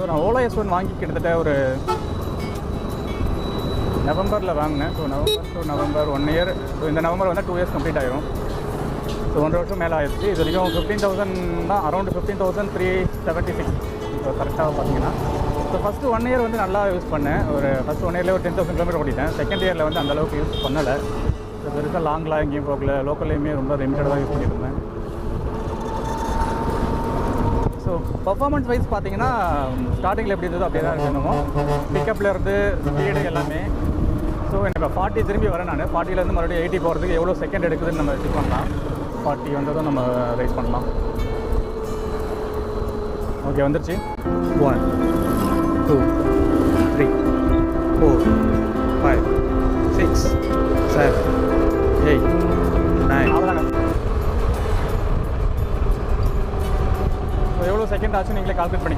So நான் Ola S one வாங்கி கிட்டத்தட்ட ஒரு நவம்பரில் வாங்கினேன். So November to November one year so இந்த நவம்பர் வந்து டூ இயர்ஸ் கம்ப்ளீட் ஆகிடும் ஸோ ஒன்றரை வருஷம் மேலே ஆயிடுச்சு. இது வரைக்கும் ஃபிஃப்டீன் தௌசண்ட் தான் around fifteen thousand three seventy six இப்போ கரெக்டாக பார்த்தீங்கன்னா ஸோ ஃபஸ்ட்டு ஒன் இயர் வந்து நல்லா யூஸ் பண்ணேன். ஒரு ஃபஸ்ட் ஒன் இயர்லேயே ஒரு டென் தௌசண்ட் கிலோமீட்டர் ஓடிட்டேன் செகண்ட் இயரில் வந்து அந்த அளவுக்கு யூஸ் பண்ணலை. ஸோ பெருசாக லாங்லாம் எங்கேயும் போகல. லோக்கல்லையுமே ரொம்ப லிமிட்டடாக தான் யூஸ் பண்ணியிருந்தேன் ஸோ பர்ஃபார்மன்ஸ் வைஸ் பார்த்தீங்கன்னா ஸ்டார்டிங்கில் எப்படி இருந்ததோ அப்படியே தான் இருக்கணுமோ பிக்கப்பில் இருந்து ஸ்பீடு எல்லாமே. ஸோ எனக்கு ஃபார்ட்டி திரும்பி வரேன் நான். ஃபார்ட்டிலேருந்து மறுபடியும் எயிட்டி போகிறதுக்கு எவ்வளோ செகண்ட் எடுக்குதுன்னு நம்ம செக் பண்ணலாம். ஃபார்ட்டி வந்ததும் நம்ம ரைஸ் பண்ணலாம். ஓகே வந்துருச்சு. One two three four five six seven eight nine அவ்வளோதாங்க எவ்வளோ செகண்ட் ஆச்சு நீங்களே கால்குலேட் பண்ணி